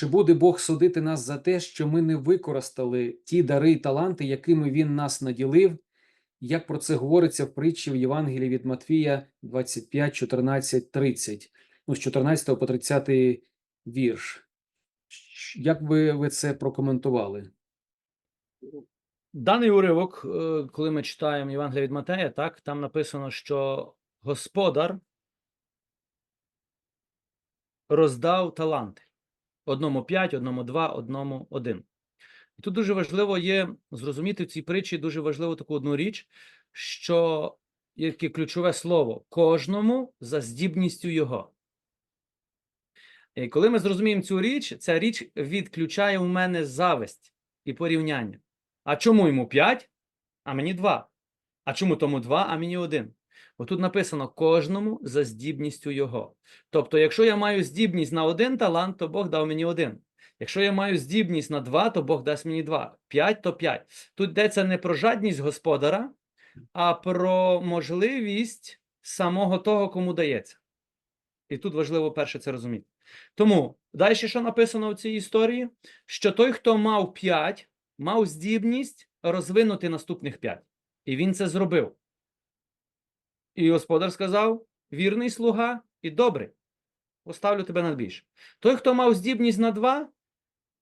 Чи буде Бог судити нас за те, що ми не використали ті дари й таланти, якими Він нас наділив, як про це говориться в притчі в Євангелії від Матвія 25, 14, 30, ну, з 14 по 30 вірш. Як би ви це прокоментували? Даний уривок, е, коли ми читаємо Євангелія від Матея, так, там написано, що господар роздав таланти. Одному п'ять, одному два, одному один. І тут дуже важливо є зрозуміти в цій притчі дуже важливу таку одну річ, що є ключове слово кожному за здібністю його. І коли ми зрозуміємо цю річ, ця річ відключає у мене зависть і порівняння. А чому йому 5, а мені 2? А чому тому 2, а мені 1? Отут написано кожному за здібністю його. Тобто, якщо я маю здібність на один талант, то Бог дав мені один. Якщо я маю здібність на 2, то Бог дасть мені 2. 5 то 5. Тут йдеться не про жадність господара, а про можливість самого того, кому дається. І тут важливо перше це розуміти. Тому далі, що написано в цій історії, що той, хто мав 5, мав здібність розвинути наступних 5. І він це зробив. І господар сказав: вірний слуга і добрий. Поставлю тебе на більше. Той, хто мав здібність на 2,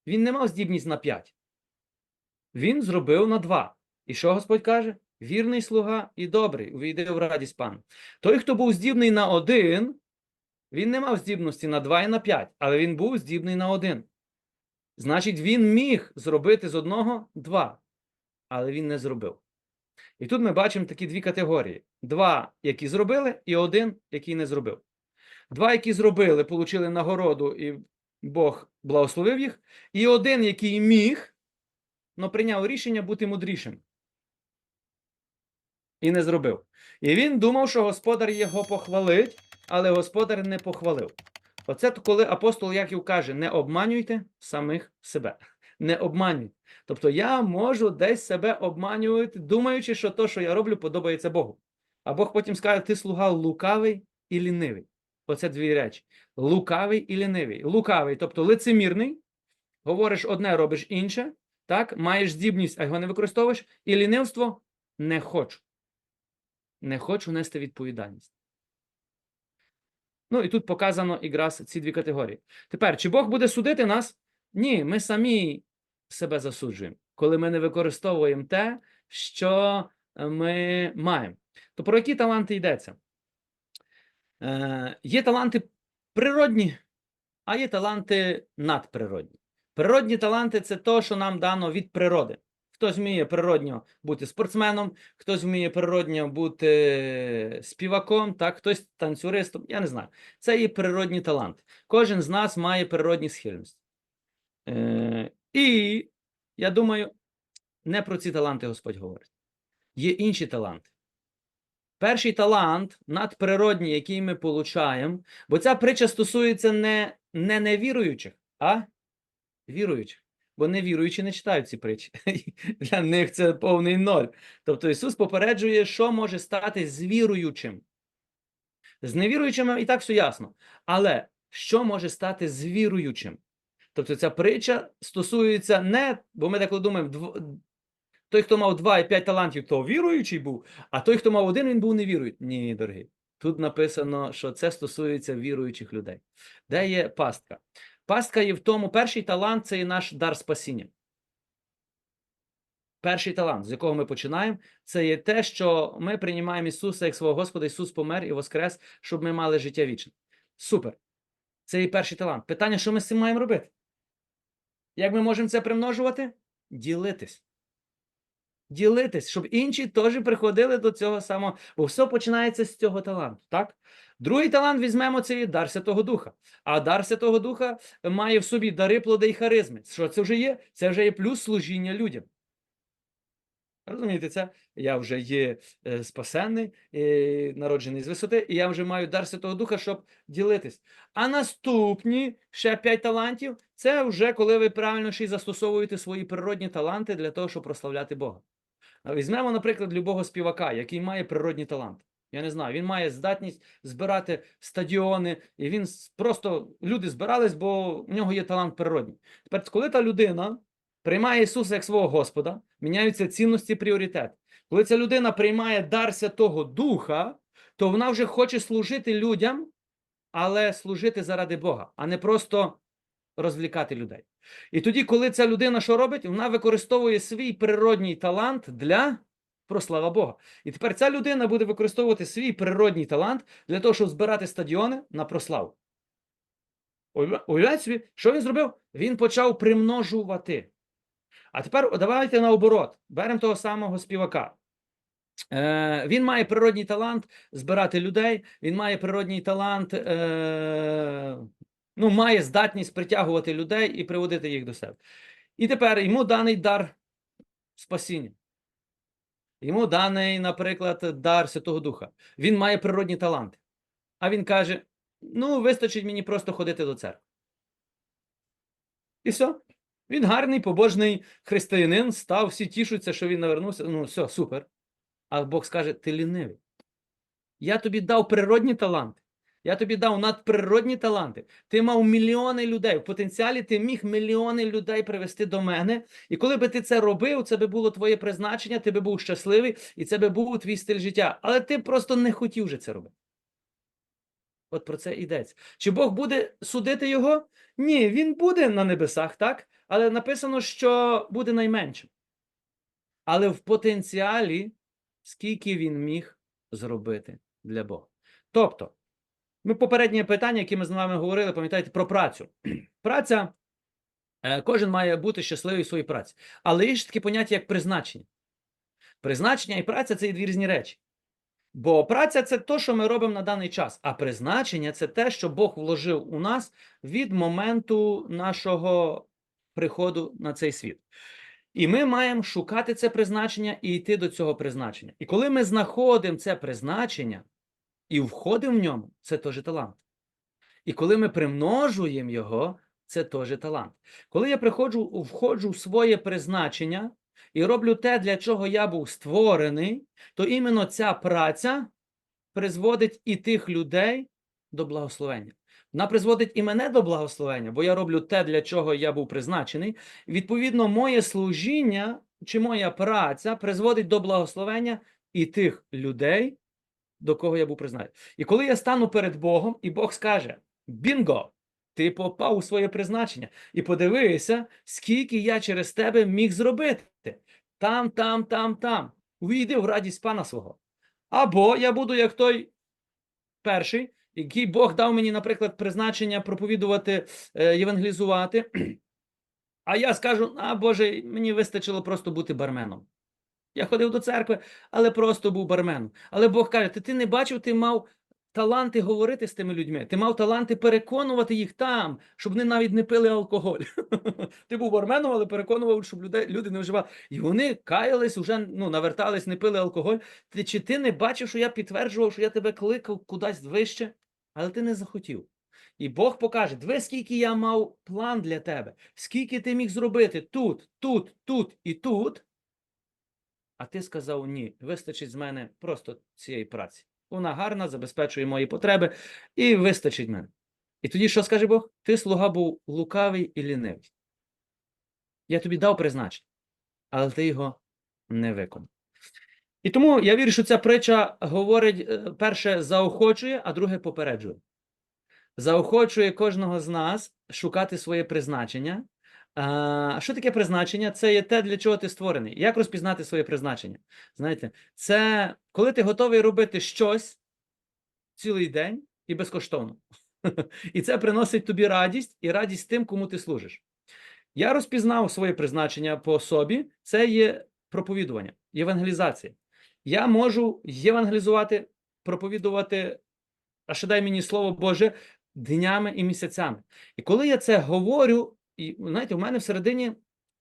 він не мав здібність на 5. Він зробив на 2. І що Господь каже? Вірний слуга і добрий, увійде в радість пану. Той, хто був здібний на 1, він не мав здібності на 2 і на 5, але він був здібний на 1. Значить, він міг зробити з одного 2, але він не зробив. І тут ми бачимо такі дві категорії: два, які зробили, і один, який не зробив. Два, які зробили, отримали нагороду, і Бог благословив їх, і один, який міг, але прийняв рішення бути мудрішим. І не зробив. І він думав, що господар його похвалить, але господар не похвалив. Оце коли апостол Яків каже: не обманюйте самих себе. Не обманюйте. Тобто я можу десь себе обманювати, думаючи, що то, що я роблю, подобається Богу. А Бог потім скаже: ти слуга лукавий і лінивий. Оце дві речі: лукавий і лінивий. Лукавий, тобто лицемірний, говориш одне, робиш інше, так? маєш здібність, а його не використовуєш, і лінивство не хочу. Не хочу нести відповідальність. Ну і тут показано якраз ці дві категорії. Тепер, чи Бог буде судити нас? Ні, ми самі себе засуджуємо, коли ми не використовуємо те, що ми маємо. То про які таланти йдеться? Е, є таланти природні, а є таланти надприродні. Природні таланти це то, що нам дано від природи. Хтось вміє природньо бути спортсменом, хтось вміє природньо бути співаком, так, хтось танцюристом, я не знаю. Це є природні таланти. Кожен з нас має природні схильності. Е, і я думаю, не про ці таланти Господь говорить. Є інші таланти. Перший талант надприродній, який ми получаємо, бо ця притча стосується не, не невіруючих, а віруючих. Бо невіруючі не читають ці притчі. Для них це повний ноль. Тобто Ісус попереджує, що може стати з віруючим. З невіруючими і так все ясно. Але що може стати з віруючим? Тобто ця притча стосується не, бо ми деколи думаємо, дв... той, хто мав 2 і 5 талантів, то віруючий був, а той, хто мав один, він був невіруючий. Ні, дорогі. Тут написано, що це стосується віруючих людей. Де є пастка? Пастка є в тому, перший талант це є наш дар спасіння. Перший талант, з якого ми починаємо, це є те, що ми приймаємо Ісуса як свого Господа, Ісус помер і воскрес, щоб ми мали життя вічне. Супер. Це є перший талант. Питання, що ми з цим маємо робити? Як ми можемо це примножувати? Ділитись. Ділитись, щоб інші теж приходили до цього самого. Бо все починається з цього таланту. так? Другий талант візьмемо це є дар Святого Духа. А дар Святого Духа має в собі дари, плоди і харизми. Що це вже є? Це вже є плюс служіння людям. Розумієте, це я вже є е, спасенний, е, народжений з висоти, і я вже маю дар Святого Духа, щоб ділитись. А наступні ще п'ять талантів це вже коли ви правильно ще й застосовуєте свої природні таланти для того, щоб прославляти Бога. Візьмемо, наприклад, любого співака, який має природні таланти. Я не знаю, він має здатність збирати стадіони, і він просто люди збирались, бо в нього є талант природній. Тепер, коли та людина приймає Ісуса як свого Господа, міняються цінності, пріоритети. Коли ця людина приймає дар Святого Духа, то вона вже хоче служити людям, але служити заради Бога, а не просто розвлікати людей. І тоді, коли ця людина що робить, вона використовує свій природній талант для прослава Бога. І тепер ця людина буде використовувати свій природній талант для того, щоб збирати стадіони на прославу. Уявля- Уявляєте собі, що він зробив? Він почав примножувати. А тепер давайте наоборот. Беремо того самого співака. Е, він має природній талант збирати людей, він має природній талант, е, ну, має здатність притягувати людей і приводити їх до себе. І тепер йому даний дар спасіння. Йому даний, наприклад, дар Святого Духа. Він має природні таланти. А він каже: ну, вистачить мені просто ходити до церкви. І все. Він гарний, побожний християнин, став, всі тішуться, що він навернувся. Ну, все, супер. А Бог скаже: ти лінивий. Я тобі дав природні таланти. Я тобі дав надприродні таланти. Ти мав мільйони людей. В потенціалі ти міг мільйони людей привести до мене. І коли би ти це робив, це би було твоє призначення, ти би був щасливий, і це би був твій стиль життя. Але ти просто не хотів вже це робити. От про це йдеться. Чи Бог буде судити його? Ні, він буде на небесах, так? Але написано, що буде найменшим. Але в потенціалі, скільки він міг зробити для Бога. Тобто, ми попереднє питання, яке ми з вами говорили, пам'ятаєте, про працю. Праця, е, кожен має бути щасливий в своїй праці. Але є ж таке поняття, як призначення. Призначення і праця це дві різні речі. Бо праця це те, що ми робимо на даний час, а призначення це те, що Бог вложив у нас від моменту нашого приходу на цей світ. І ми маємо шукати це призначення і йти до цього призначення. І коли ми знаходимо це призначення і входимо в ньому, це теж талант. І коли ми примножуємо його, це теж талант. Коли я приходжу, входжу в своє призначення і роблю те, для чого я був створений, то іменно ця праця призводить і тих людей до благословення. Вона призводить і мене до благословення, бо я роблю те, для чого я був призначений. Відповідно, моє служіння чи моя праця призводить до благословення і тих людей, до кого я був призначений. І коли я стану перед Богом, і Бог скаже: Бінго! Ти попав у своє призначення. І подивися, скільки я через тебе міг зробити. Там, там, там, там. Увійди в радість пана свого. Або я буду як той перший, який Бог дав мені, наприклад, призначення проповідувати, е, євангелізувати. А я скажу: а Боже, мені вистачило просто бути барменом. Я ходив до церкви, але просто був барменом. Але Бог каже: ти, ти не бачив, ти мав таланти говорити з тими людьми. Ти мав таланти переконувати їх там, щоб вони навіть не пили алкоголь. Ти був барменом, але переконував, щоб люди не вживали. І вони каялись, вже ну, навертались, не пили алкоголь. Ти, чи ти не бачив, що я підтверджував, що я тебе кликав кудись вище, але ти не захотів. І Бог покаже, диви, скільки я мав план для тебе, скільки ти міг зробити тут, тут, тут і тут. А ти сказав ні, вистачить з мене просто цієї праці. Вона гарна, забезпечує мої потреби, і вистачить мене. І тоді що скаже Бог? Ти слуга був лукавий і лінивий. Я тобі дав призначення, але ти його не виконав. І тому я вірю, що ця притча говорить, е, перше, заохочує, а друге попереджує. Заохочує кожного з нас шукати своє призначення. А що таке призначення? Це є те, для чого ти створений. Як розпізнати своє призначення? Знаєте, це коли ти готовий робити щось цілий день і безкоштовно. І це приносить тобі радість і радість тим, кому ти служиш. Я розпізнав своє призначення по собі, це є проповідування, євангелізація. Я можу євангелізувати, проповідувати, а ще дай мені слово Боже, днями і місяцями. І коли я це говорю, і знаєте, у мене всередині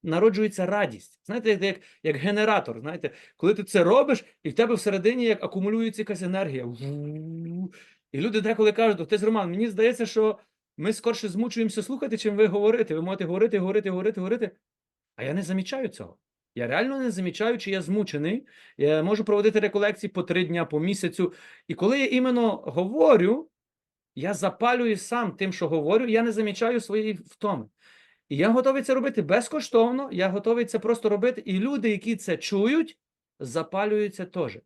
народжується радість. Знаєте, як, як, генератор. Знаєте, коли ти це робиш, і в тебе всередині як акумулюється якась енергія. І люди деколи кажуть, отець Роман, мені здається, що ми скорше змучуємося слухати, чим ви говорите. Ви можете говорити, говорити, говорити, говорити. А я не замічаю цього. Я реально не замічаю, чи я змучений. Я можу проводити реколекції по три дня, по місяцю. І коли я іменно говорю, я запалюю сам тим, що говорю, я не замічаю своєї втоми. І я готовий це робити безкоштовно, я готовий це просто робити. І люди, які це чують, запалюються теж.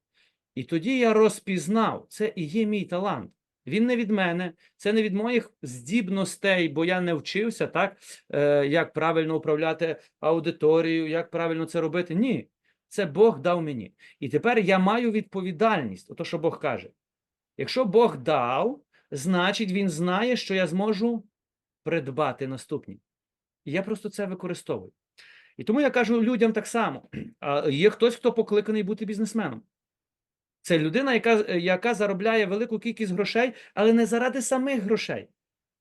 І тоді я розпізнав, це і є мій талант. Він не від мене, це не від моїх здібностей, бо я не вчився, так, е, як правильно управляти аудиторією, як правильно це робити. Ні, це Бог дав мені. І тепер я маю відповідальність, ото що Бог каже. Якщо Бог дав, значить Він знає, що я зможу придбати наступні. І я просто це використовую. І тому я кажу людям так само: є хтось, хто покликаний бути бізнесменом. Це людина, яка, яка заробляє велику кількість грошей, але не заради самих грошей.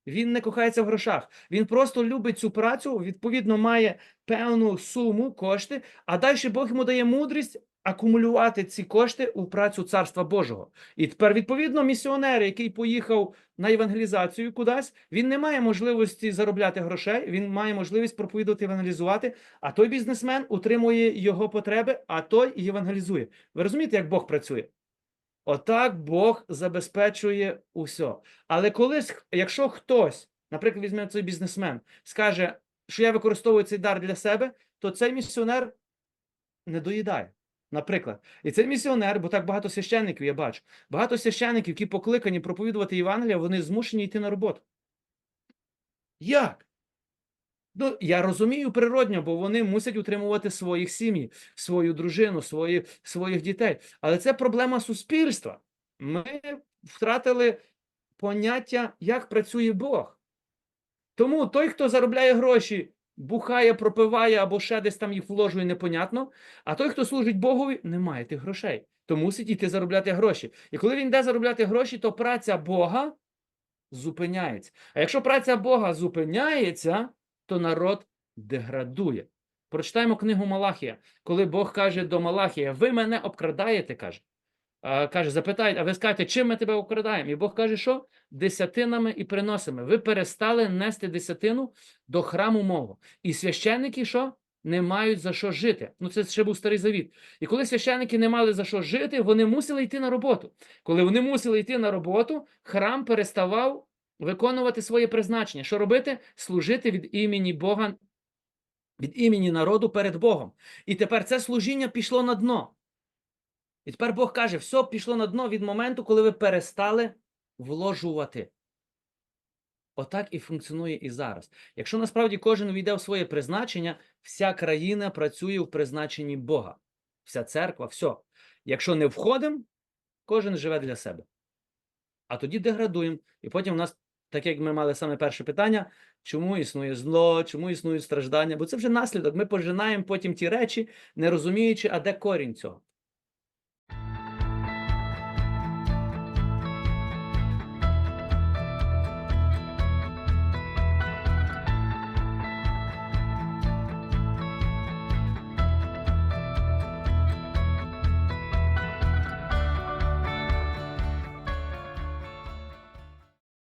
Він не кохається в грошах. Він просто любить цю працю, відповідно, має певну суму кошти, а далі Бог йому дає мудрість акумулювати ці кошти у працю Царства Божого. І тепер, відповідно, місіонер, який поїхав на евангелізацію кудись, він не має можливості заробляти грошей, він має можливість проповідувати, евангелізувати, а той бізнесмен утримує його потреби, а той і евангелізує. Ви розумієте, як Бог працює? Отак Бог забезпечує усе. Але колись, якщо хтось, наприклад, візьме цей бізнесмен, скаже, що я використовую цей дар для себе, то цей місіонер не доїдає. Наприклад, і цей місіонер, бо так багато священників я бачу, багато священників, які покликані проповідувати Євангелія, вони змушені йти на роботу. Як? Ну, я розумію природньо, бо вони мусять утримувати своїх сім'ї, свою дружину, свої, своїх дітей. Але це проблема суспільства. Ми втратили поняття, як працює Бог. Тому той, хто заробляє гроші, бухає, пропиває або ще десь там їх вложує, непонятно. А той, хто служить Богові, не має тих грошей. То мусить іти заробляти гроші. І коли він йде заробляти гроші, то праця Бога зупиняється. А якщо праця Бога зупиняється, то народ деградує. Прочитаємо книгу Малахія, коли Бог каже до Малахія: Ви мене обкрадаєте, каже. Каже, запитають, а ви скажете, чим ми тебе обкрадаємо? І Бог каже, що десятинами і приносами. Ви перестали нести десятину до храму мого. І священники що? Не мають за що жити. Ну, це ще був старий завіт. І коли священники не мали за що жити, вони мусили йти на роботу. Коли вони мусили йти на роботу, храм переставав виконувати своє призначення. Що робити? Служити від імені Бога, від імені народу перед Богом. І тепер це служіння пішло на дно. І тепер Бог каже: все пішло на дно від моменту, коли ви перестали вложувати. Отак і функціонує і зараз. Якщо насправді кожен увійде в своє призначення, вся країна працює в призначенні Бога. Вся церква, все. Якщо не входимо, кожен живе для себе. А тоді деградуємо. І потім в нас, так як ми мали саме перше питання, чому існує зло, чому існують страждання? Бо це вже наслідок. Ми пожинаємо потім ті речі, не розуміючи, а де корінь цього.